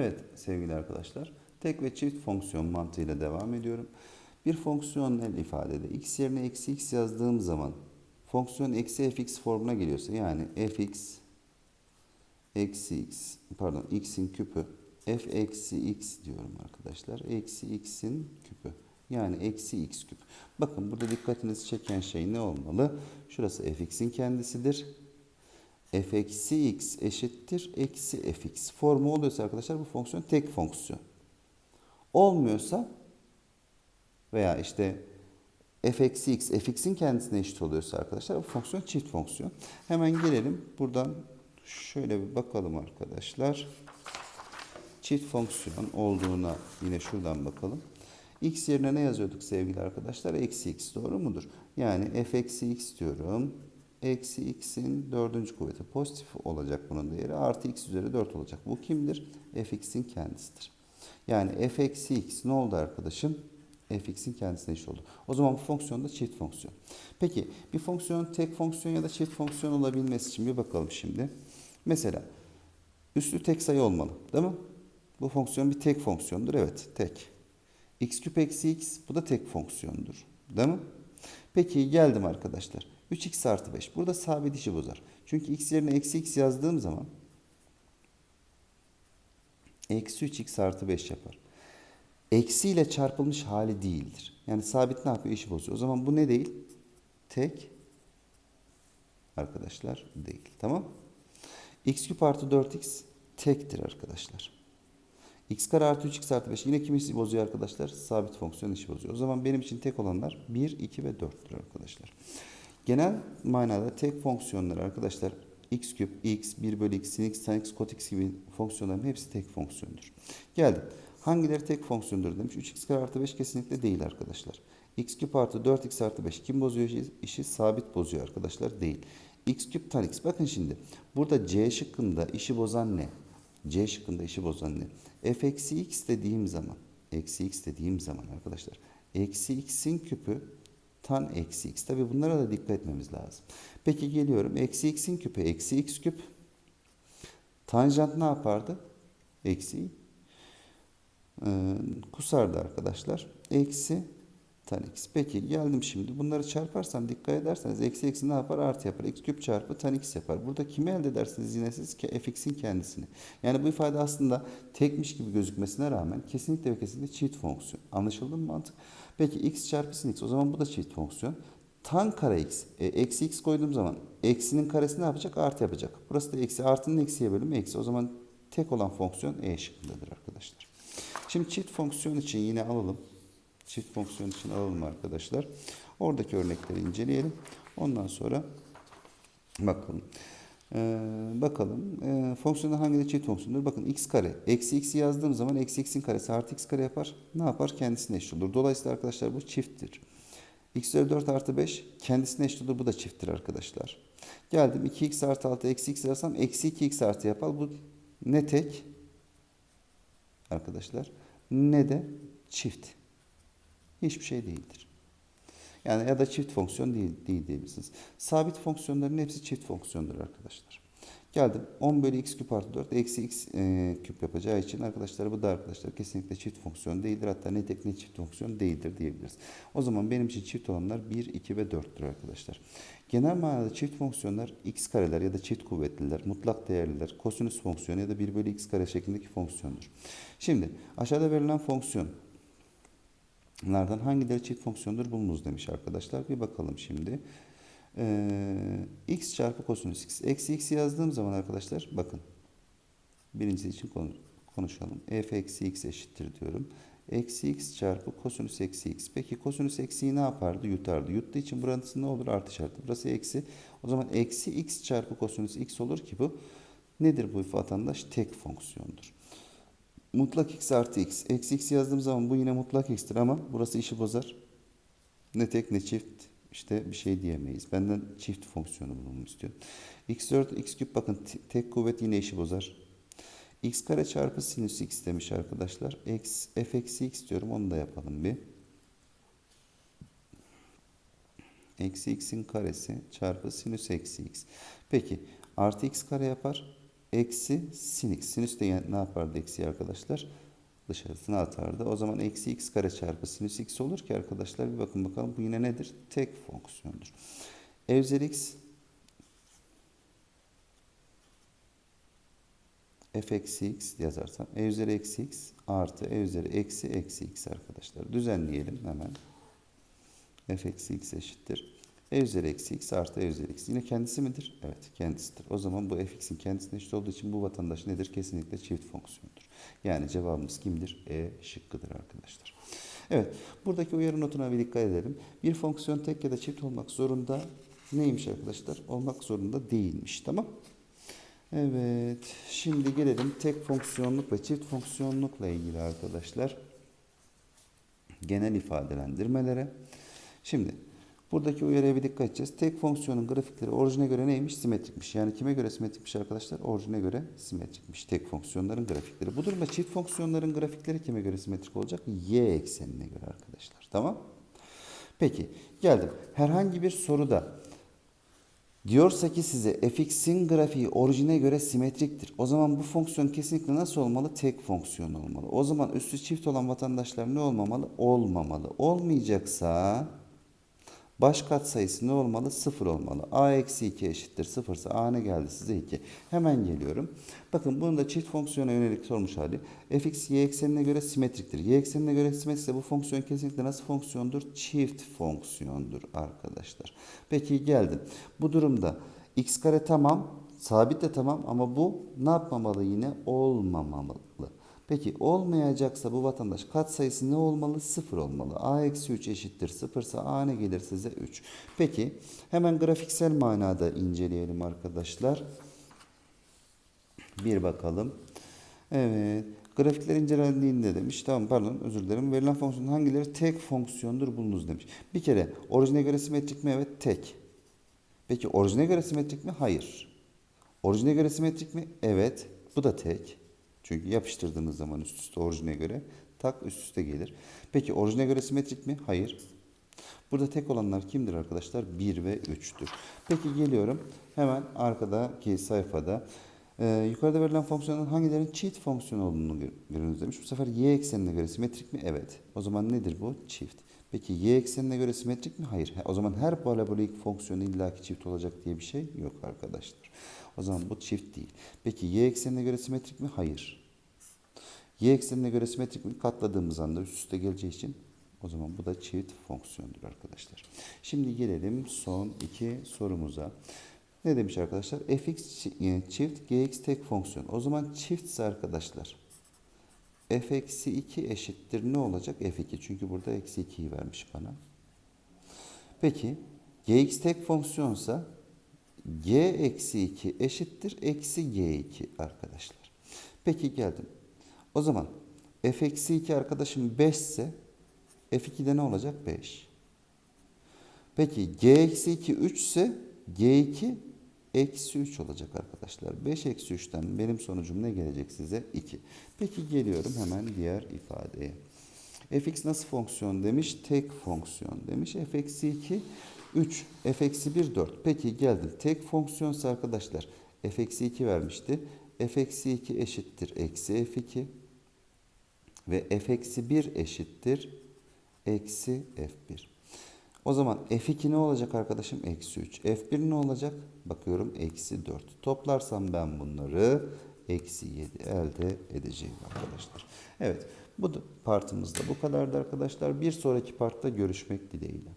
Evet sevgili arkadaşlar, tek ve çift fonksiyon mantığıyla devam ediyorum. Bir fonksiyonel ifadede x yerine eksi x yazdığım zaman fonksiyon eksi fx formuna geliyorsa yani fx eksi x pardon x'in küpü f eksi x diyorum arkadaşlar. Eksi x'in küpü yani eksi x küp. Bakın burada dikkatinizi çeken şey ne olmalı? Şurası fx'in kendisidir f eksi x eşittir eksi fx formu oluyorsa arkadaşlar bu fonksiyon tek fonksiyon. Olmuyorsa veya işte f eksi x fx'in kendisine eşit oluyorsa arkadaşlar bu fonksiyon çift fonksiyon. Hemen gelelim buradan şöyle bir bakalım arkadaşlar. Çift fonksiyon olduğuna yine şuradan bakalım. x yerine ne yazıyorduk sevgili arkadaşlar? Eksi x doğru mudur? Yani f eksi x diyorum eksi x'in dördüncü kuvveti pozitif olacak bunun değeri. Artı x üzeri 4 olacak. Bu kimdir? fx'in kendisidir. Yani f eksi x ne oldu arkadaşım? fx'in kendisine eşit oldu. O zaman bu fonksiyon da çift fonksiyon. Peki bir fonksiyon tek fonksiyon ya da çift fonksiyon olabilmesi için bir bakalım şimdi. Mesela üslü tek sayı olmalı değil mi? Bu fonksiyon bir tek fonksiyondur. Evet tek. x küp eksi x bu da tek fonksiyondur. Değil mi? Peki geldim arkadaşlar. 3x artı 5. Burada sabit işi bozar. Çünkü x yerine eksi x yazdığım zaman eksi 3x artı 5 yapar. Eksi ile çarpılmış hali değildir. Yani sabit ne yapıyor? İşi bozuyor. O zaman bu ne değil? Tek arkadaşlar değil. Tamam x küp artı 4x tektir arkadaşlar. x kare artı 3x artı 5 yine kim işi bozuyor arkadaşlar? Sabit fonksiyon işi bozuyor. O zaman benim için tek olanlar 1, 2 ve 4'tür arkadaşlar. Genel manada tek fonksiyonlar arkadaşlar x küp, x, 1 bölü x, sin x, tan x, kot x gibi fonksiyonların hepsi tek fonksiyondur. Geldim. Hangileri tek fonksiyondur demiş. 3x kare artı 5 kesinlikle değil arkadaşlar. x küp artı 4x artı 5 kim bozuyor işi? Sabit bozuyor arkadaşlar. Değil. x küp tan x. Bakın şimdi. Burada c şıkkında işi bozan ne? c şıkkında işi bozan ne? f eksi x dediğim zaman eksi x dediğim zaman arkadaşlar eksi x'in küpü tan eksi x. Tabi bunlara da dikkat etmemiz lazım. Peki geliyorum. Eksi x'in küpü eksi x küp. Tanjant ne yapardı? Eksi e, kusardı arkadaşlar. Eksi tan x. Peki geldim şimdi. Bunları çarparsam dikkat ederseniz eksi eksi ne yapar? Artı yapar. x küp çarpı tan x yapar. Burada kimi elde edersiniz yine siz? fx'in kendisini. Yani bu ifade aslında tekmiş gibi gözükmesine rağmen kesinlikle ve kesinlikle çift fonksiyon. Anlaşıldı mı mantık? Peki x çarpı sin x. O zaman bu da çift fonksiyon. Tan kare x. E, eksi x koyduğum zaman eksinin karesi ne yapacak? Artı yapacak. Burası da eksi. Artının eksiye bölümü eksi. O zaman tek olan fonksiyon e şıkkındadır arkadaşlar. Şimdi çift fonksiyon için yine alalım. Çift fonksiyon için alalım arkadaşlar. Oradaki örnekleri inceleyelim. Ondan sonra bakalım. Ee, bakalım. Ee, fonksiyonlar hangileri çift fonksiyondur? Bakın x kare. Eksi x'i yazdığım zaman eksi x'in karesi artı x kare yapar. Ne yapar? Kendisine eşit olur. Dolayısıyla arkadaşlar bu çifttir. x üzeri 4 artı 5 kendisine eşit olur. Bu da çifttir arkadaşlar. Geldim 2x artı 6 eksi x yazarsam eksi 2x artı yapar. Bu ne tek arkadaşlar ne de çift. Hiçbir şey değildir. Yani ya da çift fonksiyon değil, değil diyebilirsiniz. Sabit fonksiyonların hepsi çift fonksiyondur arkadaşlar. Geldim 10 bölü x küp artı 4 eksi x e, küp yapacağı için arkadaşlar bu da arkadaşlar kesinlikle çift fonksiyon değildir. Hatta ne tek ne çift fonksiyon değildir diyebiliriz. O zaman benim için çift olanlar 1, 2 ve 4'tür arkadaşlar. Genel manada çift fonksiyonlar x kareler ya da çift kuvvetliler, mutlak değerliler, kosinüs fonksiyonu ya da 1 bölü x kare şeklindeki fonksiyondur. Şimdi aşağıda verilen fonksiyon Bunlardan hangileri çift fonksiyondur bulunuz demiş arkadaşlar. Bir bakalım şimdi. Ee, x çarpı kosinüs x. Eksi x yazdığım zaman arkadaşlar bakın. Birincisi için konuşalım. f eksi x eşittir diyorum. Eksi x çarpı kosinüs eksi x. Peki kosinüs eksiyi ne yapardı? Yutardı. Yuttuğu için burası ne olur? Artı işareti. Burası eksi. O zaman eksi x çarpı kosinüs x olur ki bu nedir bu vatandaş? Tek fonksiyondur. Mutlak x artı x. Eksi x yazdığım zaman bu yine mutlak x'tir ama burası işi bozar. Ne tek ne çift. İşte bir şey diyemeyiz. Benden çift fonksiyonu bulmamı istiyor. x 4 x küp bakın tek kuvvet yine işi bozar. x kare çarpı sinüs x demiş arkadaşlar. X, f eksi x diyorum onu da yapalım bir. Eksi x'in karesi çarpı sinüs eksi x. Peki artı x kare yapar. Eksi sin x. Sinüs de ne yapardı eksi arkadaşlar? Dışarısına atardı. O zaman eksi x kare çarpı sinüs x olur ki arkadaşlar bir bakın bakalım bu yine nedir? Tek fonksiyondur. E x f eksi x yazarsam e üzeri eksi x artı e üzeri eksi eksi x arkadaşlar. Düzenleyelim hemen. f eksi x eşittir. E üzeri eksi x artı e üzeri x. Yine kendisi midir? Evet kendisidir. O zaman bu fx'in kendisine eşit olduğu için bu vatandaş nedir? Kesinlikle çift fonksiyondur. Yani cevabımız kimdir? E şıkkıdır arkadaşlar. Evet buradaki uyarı notuna bir dikkat edelim. Bir fonksiyon tek ya da çift olmak zorunda neymiş arkadaşlar? Olmak zorunda değilmiş. Tamam Evet, şimdi gelelim tek fonksiyonluk ve çift fonksiyonlukla ilgili arkadaşlar. Genel ifadelendirmelere. Şimdi buradaki uyarıya bir dikkat edeceğiz. Tek fonksiyonun grafikleri orijine göre neymiş? Simetrikmiş. Yani kime göre simetrikmiş arkadaşlar? Orijine göre simetrikmiş. Tek fonksiyonların grafikleri. Bu durumda çift fonksiyonların grafikleri kime göre simetrik olacak? Y eksenine göre arkadaşlar. Tamam? Peki geldim. Herhangi bir soruda Diyorsa ki size fx'in grafiği orijine göre simetriktir. O zaman bu fonksiyon kesinlikle nasıl olmalı? Tek fonksiyon olmalı. O zaman üstü çift olan vatandaşlar ne olmamalı? Olmamalı. Olmayacaksa baş katsayısı ne olmalı? Sıfır olmalı. a eksi 2 eşittir. Sıfırsa a ne geldi size 2. Hemen geliyorum. Bakın bunun da çift fonksiyona yönelik sormuş hali. fx y eksenine göre simetriktir. Y eksenine göre simetrikse bu fonksiyon kesinlikle nasıl fonksiyondur? Çift fonksiyondur arkadaşlar. Peki geldim. Bu durumda x kare tamam, sabit de tamam ama bu ne yapmamalı yine? Olmamalı. Peki olmayacaksa bu vatandaş katsayısı ne olmalı? Sıfır olmalı. a eksi 3 eşittir sıfırsa a ne gelir size? 3. Peki hemen grafiksel manada inceleyelim arkadaşlar. Bir bakalım. Evet. Grafikler incelendiğinde demiş. Tamam pardon özür dilerim. Verilen fonksiyonun hangileri tek fonksiyondur bulunuz demiş. Bir kere orijine göre simetrik mi? Evet tek. Peki orijine göre simetrik mi? Hayır. Orijine göre simetrik mi? Evet. Bu da tek. Çünkü yapıştırdığınız zaman üst üste orijine göre tak üst üste gelir. Peki orijine göre simetrik mi? Hayır. Burada tek olanlar kimdir arkadaşlar? 1 ve 3'tür. Peki geliyorum. Hemen arkadaki sayfada ee, yukarıda verilen fonksiyonun hangilerinin çift fonksiyon olduğunu görünüz demiş. Bu sefer y eksenine göre simetrik mi? Evet. O zaman nedir bu? Çift. Peki y eksenine göre simetrik mi? Hayır. O zaman her parabolik fonksiyonu illaki çift olacak diye bir şey yok arkadaşlar. O zaman bu çift değil. Peki y eksenine göre simetrik mi? Hayır. Y eksenine göre simetrik mi? Katladığımız anda üst üste geleceği için o zaman bu da çift fonksiyondur arkadaşlar. Şimdi gelelim son iki sorumuza. Ne demiş arkadaşlar? fx çift gx tek fonksiyon. O zaman çiftse arkadaşlar f eksi 2 eşittir ne olacak? f2. Çünkü burada eksi 2'yi vermiş bana. Peki gx tek fonksiyonsa g eksi 2 eşittir eksi g2 arkadaşlar. Peki geldim. O zaman f eksi 2 arkadaşım 5 ise f2'de ne olacak? 5. Peki g eksi 2 3 ise g2 eksi 3 olacak arkadaşlar. 5 eksi 3'ten benim sonucum ne gelecek size? 2. Peki geliyorum hemen diğer ifadeye. fx nasıl fonksiyon demiş? Tek fonksiyon demiş. f eksi 2 3. f eksi 1 4. Peki geldim. Tek fonksiyonsa arkadaşlar f eksi 2 vermişti. f eksi 2 eşittir eksi f2 ve f eksi 1 eşittir eksi f1. O zaman F2 ne olacak arkadaşım? Eksi 3. F1 ne olacak? Bakıyorum eksi 4. Toplarsam ben bunları eksi 7 elde edeceğim arkadaşlar. Evet bu partımız da bu kadardı arkadaşlar. Bir sonraki partta görüşmek dileğiyle.